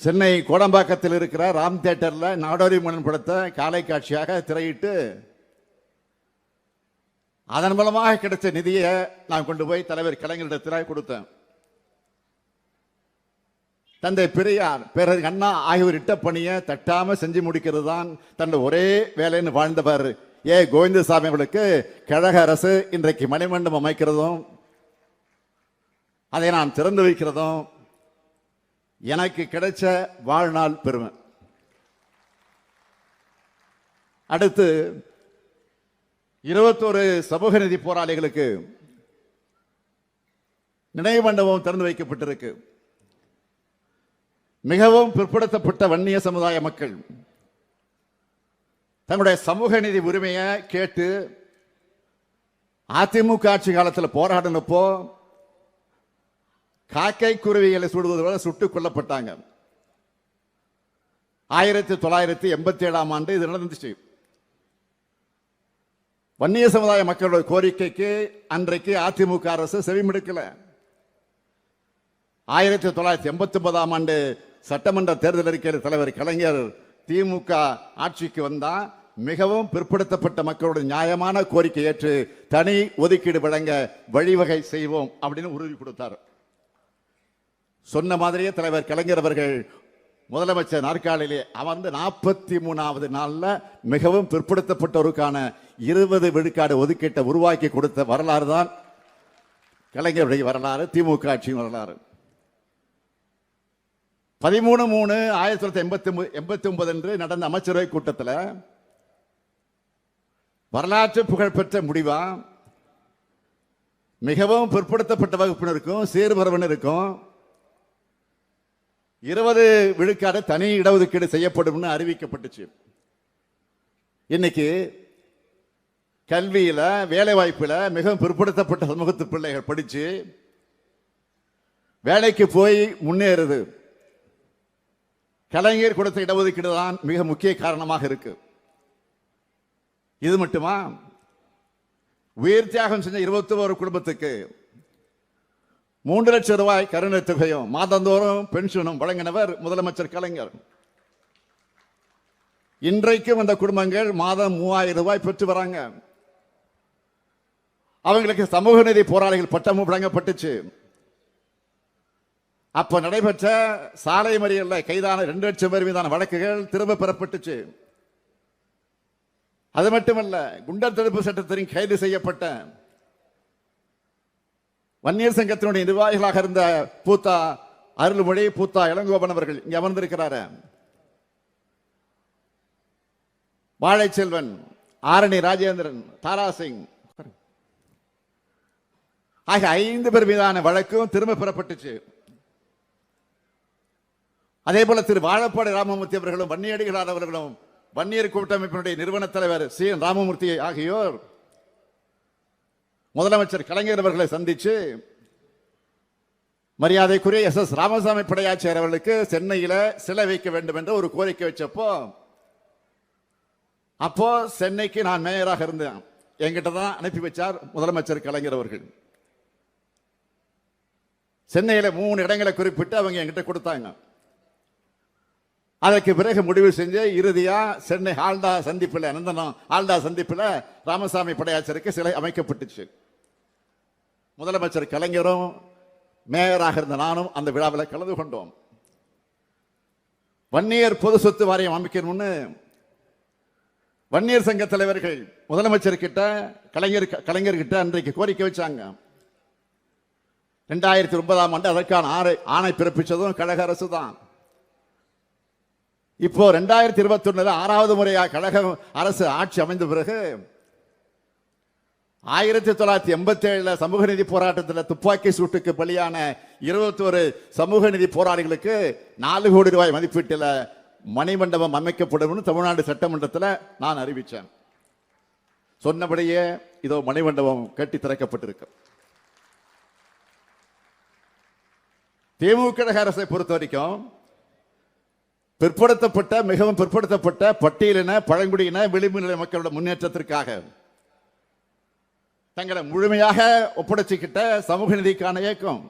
சென்னை கோடம்பாக்கத்தில் இருக்கிற ராம் தியேட்டரில் நாடோரி மன்னன் படத்தை காலை காட்சியாக திரையிட்டு அதன் மூலமாக கிடைச்ச நிதியை நான் கொண்டு போய் தலைவர் கலைஞரிடத்தில் கொடுத்தேன். தந்தை பெரியார் பேரறிஞர் அண்ணா ஆகியோர் இட்ட பணியை தட்டாமல் செஞ்சு முடிக்கிறது தான் தன்னுடைய ஒரே வேலைன்னு வாழ்ந்தவர் ஏ கோவிந்தசாமி அவர்களுக்கு கழக அரசு இன்றைக்கு மணிமண்டபம் அமைக்கிறதும் அதை நான் திறந்து வைக்கிறதும் எனக்கு கிடைச்ச வாழ்நாள் பெருமை. அடுத்து இருபத்தோரு சமூக நிதி போராளிகளுக்கு நினைவு மண்டபம் திறந்து வைக்கப்பட்டிருக்கு. மிகவும் பிற்படுத்தப்பட்ட வன்னிய சமுதாய மக்கள் தங்களுடைய சமூக நீதி உரிமையை கேட்டு அதிமுக ஆட்சி காலத்தில் போராடினப்போ காக்கை குருவிகளை சுடுவது போல சுட்டுக் கொல்லப்பட்டாங்க. ஆயிரத்தி தொள்ளாயிரத்தி எண்பத்தி ஏழாம் ஆண்டு இது நடந்துச்சு. வன்னிய சமுதாய மக்களோட கோரிக்கைக்கு அன்றைக்கு அதிமுக அரசு செவிமடுக்கல. ஆயிரத்தி தொள்ளாயிரத்தி எண்பத்தி ஒன்பதாம் ஆண்டு சட்டமன்ற தேர்தல் அறிக்கையில் தலைவர் கலைஞர் திமுக ஆட்சிக்கு வந்தா மிகவும் பிற்படுத்தப்பட்ட மக்களோட நியாயமான கோரிக்கை ஏற்று தனி ஒதுக்கீடு வழங்க வழிவகை செய்வோம் அப்படின்னு உறுதி கொடுத்தார். சொன்ன மாதிரியே தலைவர் கலைஞர் அவர்கள் முதலமைச்சர் நாற்காலிலே அமர்ந்து நாற்பத்தி மூணாவது நாளில் மிகவும் பிற்படுத்தப்பட்டோருக்கான இருபது விழுக்காடு ஒதுக்கீட்டை உருவாக்கி கொடுத்த வரலாறு தான் கலைஞருடைய வரலாறு திமுக ஆட்சியின் வரலாறு. பதிமூணு மூணு ஆயிரத்தி தொள்ளாயிரத்தி எண்பத்தி எண்பத்தி ஒன்பது அன்று நடந்த அமைச்சரவை கூட்டத்தில் வரலாற்று புகழ்பெற்ற முடிவா? மிகவும் பிற்படுத்தப்பட்ட வகுப்பினருக்கும் சீர்மரபினருக்கும் இருபது விழுக்காடு தனி இடஒதுக்கீடு செய்யப்படும்னு அறிவிக்கப்பட்டுச்சு. இன்னைக்கு கல்வியில் வேலைவாய்ப்பில் மிகவும் பிற்படுத்தப்பட்ட சமூகத்து பிள்ளைகள் படித்து வேலைக்கு போய் முன்னேறுது. கலைஞர் கொடுத்த இடஒதுக்கீடு தான் மிக முக்கிய காரணமாக இருக்கு. இது மட்டுமா? உயிர் தியாகம் செஞ்ச இருபத்தி ஒரு குடும்பத்துக்கு மூன்று லட்சம் ரூபாய் கருணை தொகையும் மாதந்தோறும் பென்ஷனும் வழங்கினவர் முதலமைச்சர் கலைஞர். இன்றைக்கும் அந்த குடும்பங்கள் மாதம் மூவாயிரம் ரூபாய் பெற்று வராங்க. அவங்களுக்கு சமூக நீதி போராளிகள் பட்டமும் வழங்கப்பட்டுச்சு. அப்ப நடைபெற்ற சாலை மறியலில் கைதான ரெண்டு லட்சம் பேர் மீதான வழக்குகள் திரும்ப பெறப்பட்டுச்சு. அது மட்டுமல்ல குண்டர் தடுப்பு சட்டத்தின் கைது செய்யப்பட்ட வன்னியர் சங்கத்தினுடைய நிர்வாகிகளாக இருந்த பூத்தா அருள்மொழி பூத்தா இளங்கோபன் அவர்கள் இங்க அமர்ந்திருக்கிறாரு. வாழைச்செல்வன் ஆரணி ராஜேந்திரன் தாராசிங் ஆகிய ஐந்து பேர் மீதான வழக்கும் திரும்ப பெறப்பட்டுச்சு. அதே போல திரு வாழப்பாடு ராமமூர்த்தி அவர்களும் வன்னியடிகளார் அவர்களும் வன்னியர் கூட்டமைப்பினுடைய நிறுவன தலைவர் சி என் ராமமூர்த்தி ஆகியோர் முதலமைச்சர் கலைஞர் அவர்களை சந்திச்சு மரியாதைக்குரிய எஸ் எஸ் ராமசாமி படையாச்சியார் அவர்களுக்கு சென்னையில் சிலை வைக்க வேண்டும் என்ற ஒரு கோரிக்கை வச்சப்போ அப்போ சென்னைக்கு நான் மேயராக இருந்தேன். என்கிட்ட தான் அனுப்பி வச்சார் முதலமைச்சர் கலைஞர் அவர்கள். சென்னையில் மூணு இடங்களை குறிப்பிட்டு அவங்க என்கிட்ட கொடுத்தாங்க. அதற்கு பிறகு முடிவு செஞ்சு இறுதியாக சென்னை ஆல்டா சந்திப்பில் நந்தனம் ஆல்டா சந்திப்பில் ராமசாமி படையாச்சருக்கு சிலை அமைக்கப்பட்டுச்சு. முதலமைச்சர் கலைஞரும் மேயராக இருந்த நானும் அந்த விழாவில் கலந்து கொண்டோம். வன்னியர் பொது சொத்து வாரியம் அமைக்கணும்னு வன்னியர் சங்க தலைவர்கள் முதலமைச்சர் கிட்ட கலைஞர் கலைஞர் கிட்ட அன்றைக்கு கோரிக்கை வச்சாங்க. ரெண்டாயிரத்தி ஒன்பதாம் ஆண்டு அதற்கான ஆணை ஆணை பிறப்பிச்சதும் கழக அரசு தான் இப்போ ரெண்டாயிரத்தி இருபத்தி ஆறாவது முறையாக கழக அரசு ஆட்சி அமைந்த பிறகு ஆயிரத்தி தொள்ளாயிரத்தி எண்பத்தேழில் சமூக நீதி போராட்டத்தில் துப்பாக்கி சூட்டுக்கு பலியான இருபத்தோரு சமூக நீதி போராளிகளுக்கு நாலு கோடி ரூபாய் மதிப்பீட்டில் மணிமண்டபம் அமைக்கப்படும் தமிழ்நாடு சட்டமன்றத்தில் நான் அறிவித்தேன் சொன்னபடியே இதோ மணிமண்டபம் கட்டி திறக்கப்பட்டிருக்கு. திமுக அரசை பொறுத்த வரைக்கும் பிற்படுத்தப்பட்ட மிகவும் பிற்படுத்தப்பட்ட பட்டியலின பழங்குடியின விளிம்பு நிலை மக்களோட முன்னேற்றத்திற்காக தங்களை முழுமையாக ஒப்படைச்சுக்கிட்ட சமூக நீதிக்கான இயக்கம்.